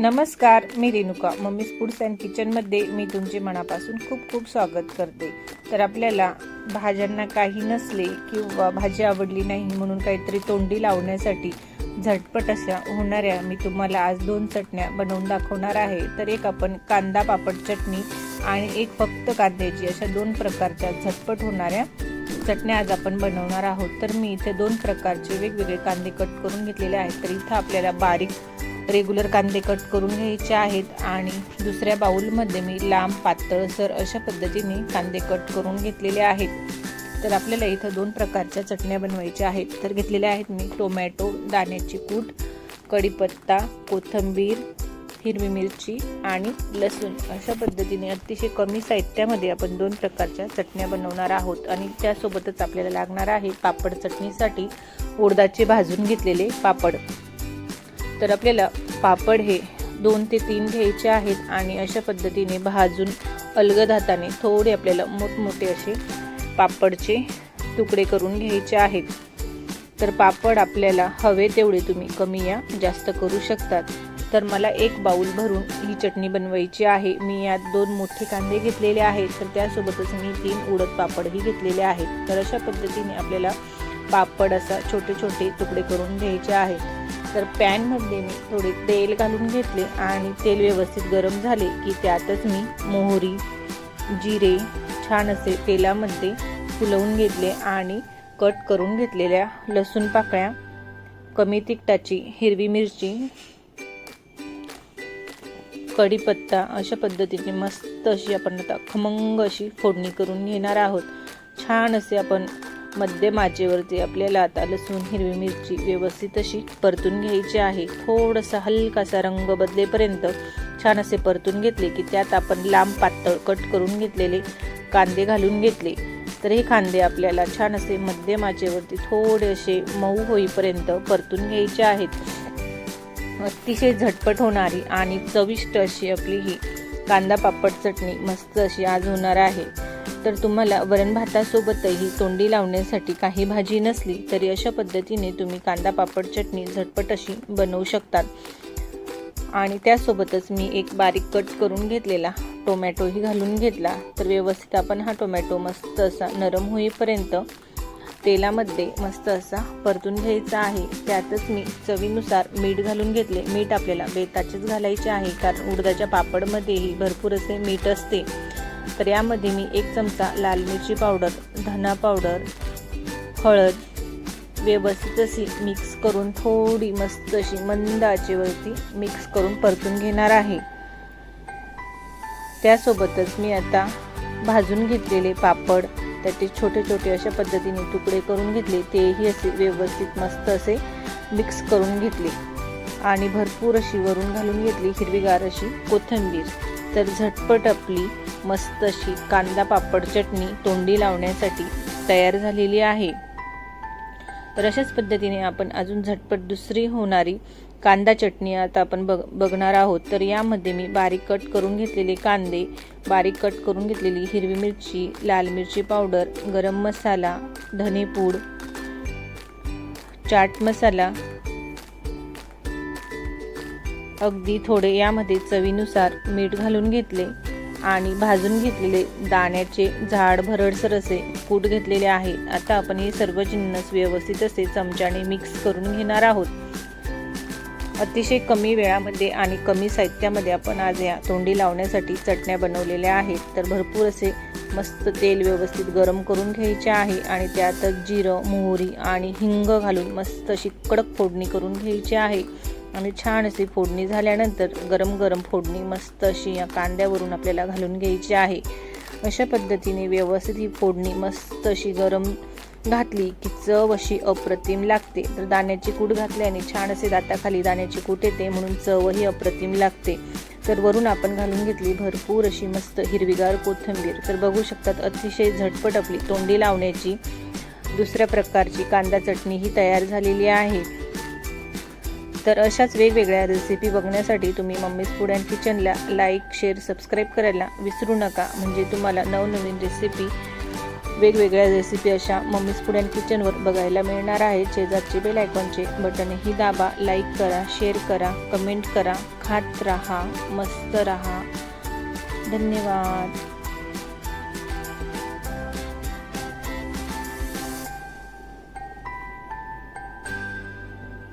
नमस्कार मी Renuka. Mummy's foods and किचनमध्ये मी तुमचे मनापासून खूप खूप स्वागत करते. तर आपल्याला भाज्यांना काही नसले किंवा भाजी आवडली नाही म्हणून काहीतरी तोंडी लावण्यासाठी झटपट अशा होणाऱ्या मी तुम्हाला आज दोन चटण्या बनवून दाखवणार आहे. तर एक आपण कांदा पापड चटणी आणि एक फक्त कांद्याची अशा दोन प्रकारच्या झटपट होणाऱ्या चटण्या आज आपण बनवणार आहोत. तर मी इथे दोन प्रकारचे वेगवेगळे कांदे कट करून घेतलेले आहेत. तर इथं आपल्याला बारीक रेग्युलर कांदे कट करून घ्यायचे आहेत आणि दुसऱ्या बाउलमध्ये मी लांब पातळसर अशा पद्धतीने कांदे कट करून घेतलेले आहेत. तर आपल्याला इथं दोन प्रकारच्या चटण्या बनवायच्या आहेत. तर घेतलेल्या आहेत मी टोमॅटो दाण्याची कूट कढीपत्ता कोथिंबीर हिरवी मिरची आणि लसूण. अशा पद्धतीने अतिशय कमी साहित्यामध्ये आपण दोन प्रकारच्या चटण्या बनवणार आहोत आणि त्यासोबतच आपल्याला लागणार आहे पापड चटणीसाठी उडदाचे भाजून घेतलेले पापड. तर आपल्याला पापड हे दोन ते तीन घ्यायचे आहेत आणि अशा पद्धतीने भाजून अलगद हाताने थोडे आपल्याला मोठमोठे असे पापडचे तुकडे करून घ्यायचे आहेत. तर पापड आपल्याला हवे तेवढे तुम्ही कमी या जास्त करू शकतात. तर मला एक बाऊल भरून ही चटणी बनवायची आहे. मी यात दोन मोठे कांदे घेतलेले आहेत. तर त्यासोबतच मी तीन उडद पापडही घेतलेले आहेत. तर अशा पद्धतीने आपल्याला पापड असा छोटे छोटे तुकडे करून घ्यायचे आहेत. तर पॅनमध्ये मी थोडे तेल घालून घेतले आणि तेल व्यवस्थित गरम झाले की त्यातच मी मोहरी जिरे छान असे तेलामध्ये फुलवून घेतले आणि कट करून घेतलेल्या लसूण पाकळ्या कमी तिखटाची हिरवी मिरची कढीपत्ता अशा पद्धतीने मस्त अशी आपण आता खमंग अशी फोडणी करून घेणार आहोत. छान असे आपण मध्यम आचेवरती आपल्याला आता लसूण हिरवी मिरची व्यवस्थित अशी परतून घ्यायची आहे. थोडासा हलकासा रंग बदलेपर्यंत छान असे परतून घेतले की त्यात आपण लांब पातळ कट करून घेतलेले कांदे घालून घेतले. तर हे कांदे आपल्याला छान असे मध्यम आचेवरती थोडे असे मऊ होईपर्यंत परतून घ्यायचे आहेत. अतिशय झटपट होणारी आणि चविष्ट अशी आपली ही कांदा पापड चटणी मस्त अशी आज होणार आहे. तर तुम्हाला वरण भातासोबतही तोंडी लावण्यासाठी काही भाजी नसली तरी अशा पद्धतीने तुम्ही कांदा पापड चटणी झटपट अशी बनवू शकतात. आणि त्यासोबतच मी एक बारीक कट करून घेतलेला टोमॅटोही घालून घेतला. तर व्यवस्थित आपण हा टोमॅटो मस्त असा नरम होईपर्यंत तेलामध्ये मस्त असा परतून घ्यायचा आहे. त्यातच मी चवीनुसार मीठ घालून घेतले. मीठ आपल्याला बेताचेच घालायचे आहे कारण उडदाच्या पापडमध्येही भरपूर असे मीठ असते. तर यामध्ये मी एक चमचा लाल मिरची पावडर धना पावडर हळद व्यवस्थित अशी मिक्स करून थोडी मस्त अशी मंद आचेवरती मिक्स करून परतून घेणार आहे. त्यासोबतच मी आता भाजून घेतलेले पापड त्याचे छोटे छोटे अशा पद्धतीने तुकडे करून घेतले तेही असे व्यवस्थित मस्त असे मिक्स करून घेतले. आणि भरपूर अशी वरून घालून घेतली हिरवीगार अशी कोथिंबीर. तर झटपट आपली मस्त अशी कांदा पापड चटणी तोंडी लावण्यासाठी तयार झालेली आहे. तर अशाच पद्धतीने आपण अजून झटपट दुसरी होणारी कांदा चटणी आता आपण बघ बघणार आहोत. तर यामध्ये मी बारीक कट करून घेतलेले कांदे बारीक कट करून घेतलेली हिरवी मिरची लाल मिरची पावडर गरम मसाला धनेपूड चाट मसाला अगदी थोडे यामध्ये चवीनुसार मीठ घालून घेतले आणि भाजून घेतलेले दाण्याचे झाड भरडसर असे कूट घेतलेले आहे. आता आपण हे सर्व जिन्नस व्यवस्थित असे चमच्याने मिक्स करून घेणार आहोत. अतिशय कमी वेळामध्ये आणि कमी साहित्यामध्ये आपण आज या तोंडी लावण्यासाठी चटण्या बनवलेल्या आहेत. तर भरपूर असे मस्त तेल व्यवस्थित गरम करून घ्यायचे आहे आणि त्यातच जिरं मोहरी आणि हिंग घालून मस्त अशी कडक फोडणी करून घ्यायची आहे. आणि छान अशी फोडणी झाल्यानंतर गरम गरम फोडणी मस्त अशी या कांद्यावरून आपल्याला घालून घ्यायची आहे. अशा पद्धतीने व्यवस्थित ही फोडणी मस्त अशी गरम घातली की चव अशी अप्रतिम लागते. तर दाण्याची कूट घातल्याने छान असे दाताखाली दाण्याची कूट येते म्हणून चवही अप्रतिम लागते. तर वरून आपण घालून घेतली भरपूर अशी मस्त हिरवीगार कोथिंबीर. तर बघू शकतात अतिशय झटपट आपली तोंडी लावण्याची दुसऱ्या प्रकारची कांदा चटणी ही तयार झालेली आहे. तर अशाच वेगवेगळ्या रेसिपी बघण्यासाठी तुम्ही मम्मीज फूड अँड किचनला लाईक शेअर सबस्क्राईब करायला विसरू नका. म्हणजे तुम्हाला नवनवीन रेसिपी वेगवेगळ्या रेसिपी अशा मम्मीज फूड अँड किचनवर बघायला मिळणार आहे शेजारचे बेल आयकॉनचे बटनही दाबा लाईक करा शेअर करा कमेंट करा. खात राहा मस्त राहा. धन्यवाद.